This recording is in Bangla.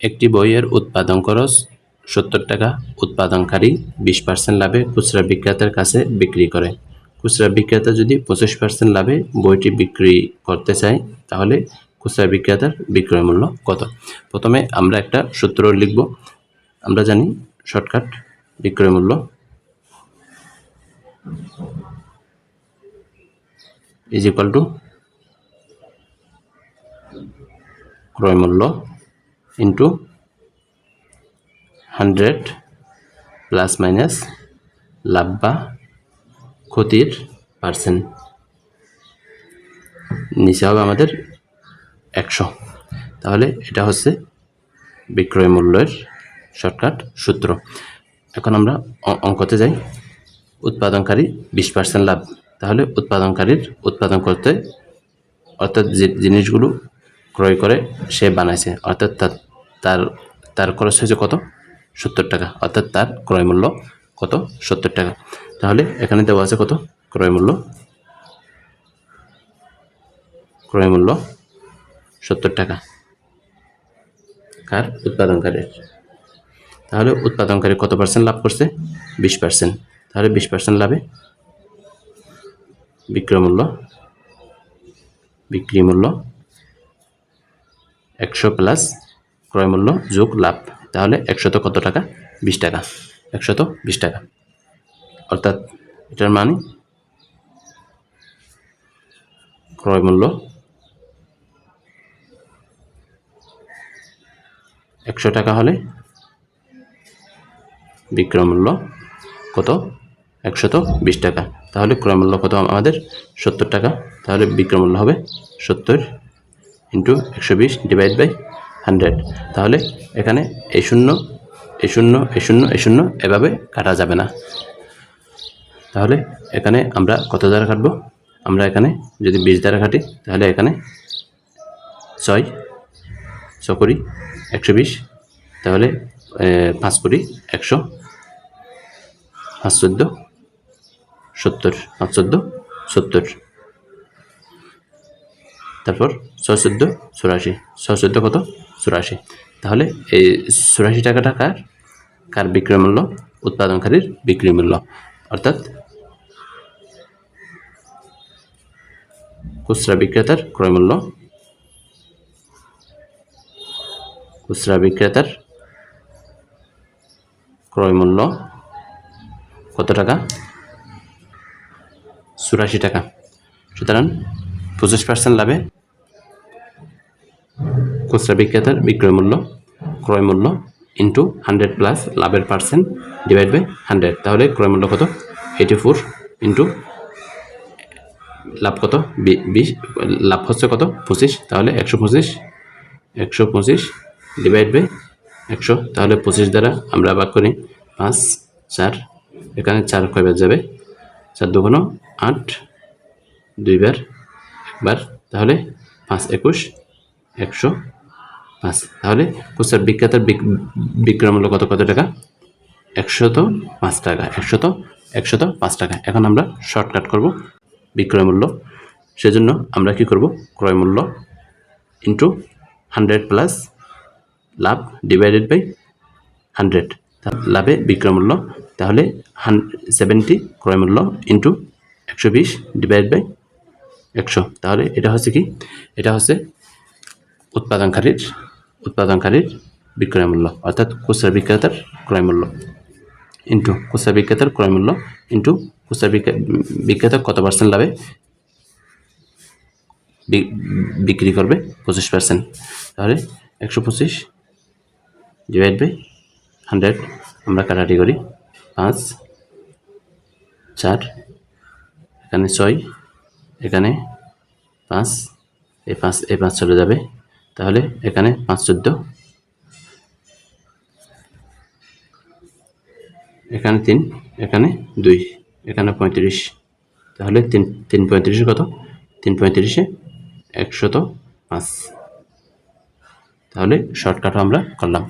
একটি বইয়ের উৎপাদন খরচ সত্তর টাকা। উৎপাদনকারী বিশ পার্সেন্ট লাভে খুচরা বিক্রেতার কাছে বিক্রি করে। খুচরা বিক্রেতা যদি পঁচিশ পার্সেন্ট লাভে বইটি বিক্রি করতে চায়, তাহলে খুচরা বিক্রেতার বিক্রয় মূল্য কত? প্রথমে আমরা একটা সূত্র লিখব। আমরা জানি শর্টকাট বিক্রয় মূল্য। ইজ ইকুয়াল টু ক্রয় মূল্য। ইন্টু হান্ড্রেড প্লাস মাইনাস লাভ বা ক্ষতির পার্সেন্ট নিচে হবে আমাদের একশো। তাহলে এটা হচ্ছে বিক্রয় মূল্যের শর্টকাট সূত্র। এখন আমরা অঙ্কতে যাই। উৎপাদনকারী বিশ পার্সেন্ট লাভ। তাহলে উৎপাদনকারীর উৎপাদন করতে অর্থাৎ যে জিনিসগুলো ক্রয় করে সে বানাইছে। অর্থাৎ তার তার তার খরচ হয়েছে কত? সত্তর টাকা। অর্থাৎ তার ক্রয় মূল্য কত? সত্তর টাকা। তাহলে এখানে দেওয়া আছে কত? ক্রয় মূল্য ক্রয় মূল্য সত্তর টাকা। কার? উৎপাদনকারীর। তাহলে উৎপাদনকারী কত পার্সেন্ট লাভ করছে? বিশ পার্সেন্ট তাহলে বিশ পার্সেন্ট লাভে বিক্রয় মূল্য, বিক্রি মূল্য একশো প্লাস ক্রয় মূল্য যোগ লাভ, তাহলে একশত কত টাকা? বিশ টাকা। একশত বিশ টাকা। অর্থাৎ এটার মানে ক্রয় মূল্য একশো টাকা হলে বিক্রয় মূল্য কত? একশত বিশ টাকা। তাহলে ক্রয় মূল্য কত আমাদের? সত্তর টাকা। তাহলে বিক্রয় মূল্য হবে সত্তর ইন্টু একশো বিশ ডিভাইড বাই হান্ড্রেড তাহলে এখানে এই শূন্য এই শূন্য এই শূন্য এই শূন্য এভাবে কাটা যাবে না। তাহলে এখানে আমরা কত দ্বারা কাটবো? আমরা এখানে যদি বিশ দ্বারা কাটি তাহলে এখানে ছয় ছ করি একশো বিশ তাহলে এ, পাঁচ করি একশো পাঁচ চোদ্দ সত্তর পাঁচ চোদ্দ সত্তর। তারপর ছয় চোদ্দ চুরাশি। ছয় চোদ্দ কত? চুরাশি। তাহলে এই চুরাশি টাকাটা কার কার বিক্রয় মূল্য? উৎপাদনকারীর বিক্রি মূল্য। অর্থাৎ খুচরা বিক্রেতার ক্রয় মূল্য। খুচরা বিক্রেতার ক্রয় মূল্য কত টাকা? চুরাশি টাকা। সুতরাং পঁচিশ পার্সেন্ট লাভে খুচরা বিক্রেতার বিক্রয় মূল্য, ক্রয় মূল্য ইন্টু হান্ড্রেড প্লাস লাভের পার্সেন্ট ডিভাইড বাই হান্ড্রেড তাহলে ক্রয় মূল্য কত? এইটি ফোর ইন্টু লাভ কত? বিশ লাভ হচ্ছে কত? পঁচিশ। তাহলে একশো পঁচিশ। একশো পঁচিশ ডিভাইড বাই একশো। তাহলে পঁচিশ দ্বারা আমরা ভাগ করি পাঁচ, চার। এখানে চার কয়বার যাবে? চার দুগুণ আট, দুইবার একবার। তাহলে পাঁচ, একুশ, একশো পাঁচ তাহলে খুচরা বিক্রেতার বিক- বিক্রয় মূল্য কত কত টাকা? একশত পাঁচ টাকা, একশত একশত পাঁচ টাকা। এখন আমরা শর্টকাট করব বিক্রয় মূল্য। সেজন্য আমরা কি করব? ক্রয় মূল্য ইন্টু হান্ড্রেড প্লাস লাভ ডিভাইডেড বাই হান্ড্রেড লাভে বিক্রয় মূল্য, তাহলে হান সেভেন্টি ক্রয় মূল্য ইন্টু একশো বিশ ডিভাইড বাই একশো। তাহলে এটা হচ্ছে কি? এটা হচ্ছে উৎপাদনকারীর উৎপাদনকারীর বিক্রয় মূল্য, অর্থাৎ খুচরা বিক্রেতার ক্রয় মূল্য। ইন্টু খুচরা বিক্রেতার ক্রয় মূল্য, ইন্টু খুচরা বিক্রে- বিক্রেতা কত পার্সেন্ট লাভে বিক্রি করবে? পঁচিশ পার্সেন্ট তাহলে একশো পঁচিশ ডিভাইড বাই হান্ড্রেড আমরা কাটাটি করি। পাঁচ, চার, এখানে ছয়, এখানে পাঁচ, এই পাঁচ এই পাঁচ চলে যাবে তাহলে এখানে পাঁচ চোদ্দ। এখানে তিন, এখানে দুই, এখানে পঁয়ত্রিশ। তাহলে তিন তিন পঁয়ত্রিশে কত? তিন পঁয়ত্রিশে একশত পাঁচ। তাহলে শর্টকাটও আমরা করলাম।